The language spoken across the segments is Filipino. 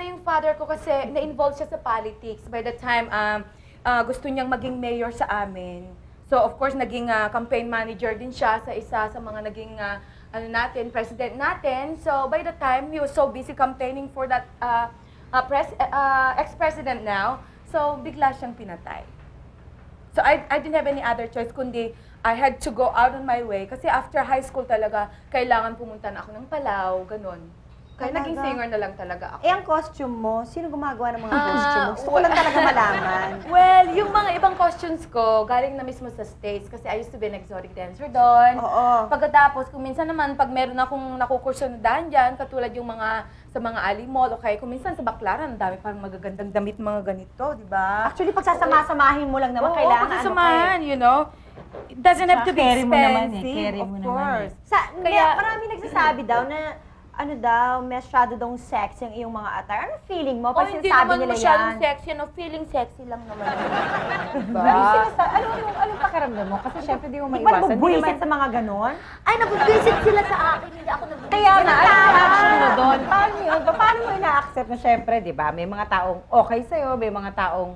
na yung father ko kasi na-involve siya sa politics. By the time um, ah, gusto niyang maging mayor sa amin. So of course, naging ah, campaign manager din siya sa isa sa mga naging ah, ano natin, president natin. So by the time he was so busy campaigning for that ah, ah, pres- ah, ex-president now, so bigla siyang pinatay. So I, I didn't have any other choice kundi I had to go out on my way kasi after high school talaga kailangan pumunta na ako ng Palau, ganun. Kaya naging singer na lang talaga ako. Eh, ang costume mo, sino gumagawa ng mga Ah, costume mo? Gusto ko lang talaga malaman. Well, yung mga ibang costumes ko, galing na mismo sa States kasi I used to be an exotic dancer doon. Oo. Pagkatapos, kung minsan naman, pag meron akong nakukurso na daan dyan, katulad yung mga sa mga Ali Mall, okay, kung minsan sa Baklaran, ang dami parang magagandang damit mga ganito, di ba? Actually, pagsasama-samahin mo lang naman, kailangan pagkasamahan, you know? It doesn't have to be Carry mo naman eh, carry of mo naman course. Sa, Kaya- Kaya, marami nagsasabi daw na ano daw, masyado daw sexy ang iyong mga attire. Ano feeling mo? Pag hindi sinasabi naman nila masyadong yan. sexy, no? Feeling sexy lang naman. diba? Ano sinasa, ano, anong, anong pakiramdam mo? Kasi syempre di mo Di ba maiwasan. Di nabubwisit naman- sa mga ganon? Ay, nabubwisit sila sa akin, hindi ako nabubwisit. Kaya nga, ano yung reaction mo doon? Paano yun? Paano mo ina-accept na syempre, di ba? May mga taong okay sa'yo, may mga taong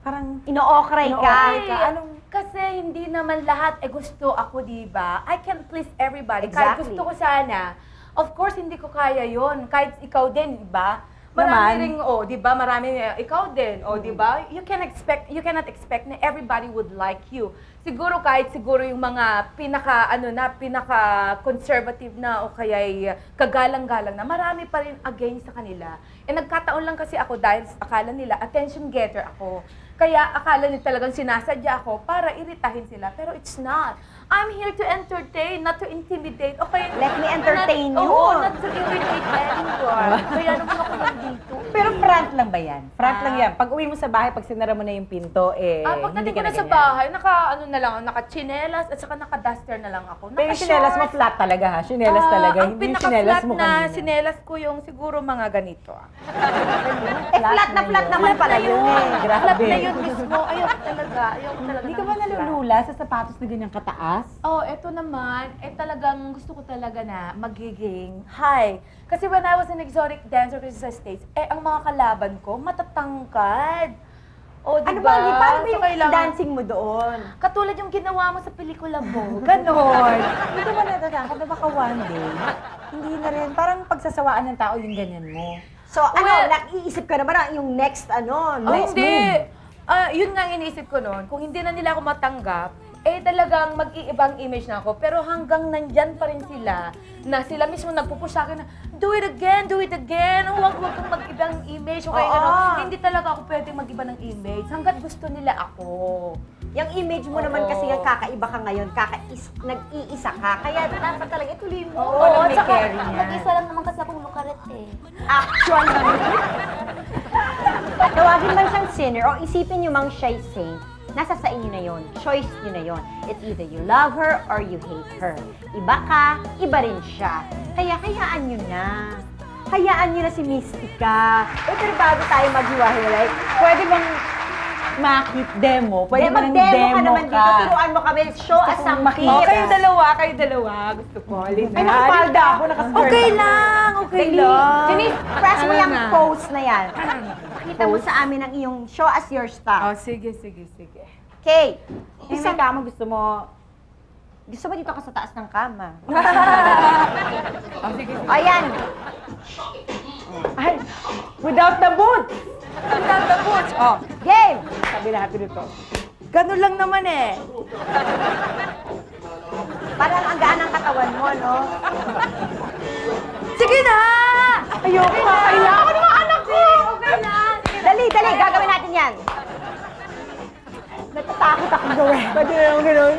parang Ino-okray ka. Ino-okray ka. Anong- Kasi hindi naman lahat eh gusto ako, di ba? I can please everybody. Kahit Exactly. gusto ko sana. Of course, hindi ko kaya yon Kahit ikaw din, di ba? Marami Naman. ring, oh, di ba? Marami, eh, ikaw din, oh, di ba? You can expect, you cannot expect na everybody would like you. Siguro kahit siguro yung mga pinaka, ano na, pinaka conservative na o kaya kagalang-galang na, marami pa rin against sa kanila. Eh nagkataon lang kasi ako dahil akala nila attention getter ako. Kaya akala nila talagang sinasadya ako para iritahin sila. Pero it's not. I'm here to entertain, not to intimidate. Okay, Let me entertain not, you. Oo, not to irritate anyone. Kaya naman ako nandito. Pero front lang ba yan? Front Ah. lang yan. Pag uwi mo sa bahay, pag sinara mo na yung pinto, eh, Ah, pagdating ko na sa ganyan. bahay, naka, ano na lang, naka-chinelas at saka naka-duster na lang ako. Pero yung chinelas mo flat talaga ha? Chinelas Ah, talaga. Ang Hindi yung chinelas pinaka-flat mo na kanina. sinelas ko yung siguro mga ganito. ah. Eh, flat na flat naman pala yun eh. Grabe. Flat na yun mismo. Ayoko talaga. Ayoko talaga. Hindi ka ba nalulula sa sapatos na ganyang kataas? Oh, eto naman, eh talagang gusto ko talaga na magiging high. Kasi when I was an exotic dancer kasi sa States, eh ang mga kalaban ko, matatangkad. O, di Ano ba? ba? Di, paano ba So, yung kailangan- dancing mo doon? Katulad yung ginawa mo sa pelikula mo. Ganon. Hindi ka ba natatakot na baka one day, hindi na rin, parang pagsasawaan ng tao yung ganyan mo. So, ano, Well- naiisip ka na ba na yung next, ano, Oh, next hindi. move? Ah, yun nga ang iniisip ko noon. Kung hindi na nila ako matanggap, eh talagang mag-iibang image na ako. Pero hanggang nandyan pa rin sila, na sila mismo nagpupush sa akin na, do it again, do it again. Huwag, huwag kang mag-ibang image. Okay, Oo. ano, hindi talaga ako pwedeng mag-iba ng image. Hanggat gusto nila ako. Yung image mo naman kasi yung kakaiba ka ngayon, kakais, nag-iisa ka, kaya dapat talaga ituloy mo. Oo, walang may saka, carry niya. mag-isa lang naman kasi akong lukaret eh. Actual naman. Tawagin man siyang sinner o isipin niyo mang siya'y saint, nasa sa inyo na yon. Choice niyo na yon. It's either you love her or you hate her. Iba ka, iba rin siya. Kaya hayaan niyo na. Hayaan niyo na si Mystica. Eh, pero bago tayo maghiwa-hiwalay, Pwede bang makit demo? Pwede ba ng mag-demo demo ka naman dito. Turuan mo kami. Show us kong some makita. Oh, kayo dalawa, kayo dalawa. Gusto ko. Alin Ay, nakapalda ako, nakaskirt. Okay lang, okay lang. Denise, press mo yung na? pose na yan. Pakita mo sa amin ang iyong show us your Oh, stuff. sige, sige, sige. Okay. Eh, may kama gusto mo, Gusto mo dito ka sa taas ng kama? Oh, sige, sige. Ayan. ay, without the boots! Tatapos. Oh, Game! Sabi natin ito. ganun lang naman eh. Parang ang gaan ng katawan mo, no? Sige na! Ayoko, kailangan ng anak ko! Okay na! Dali, dali, gagawin natin yan. Natatakot ako gawin. Pwede na yung gano'n.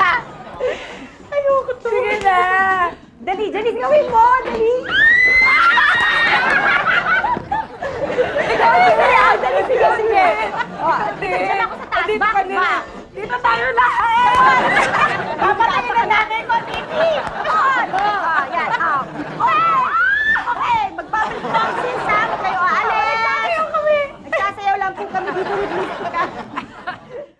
Ayoko to. Sige na! Dali, dali, gawin mo. Dali,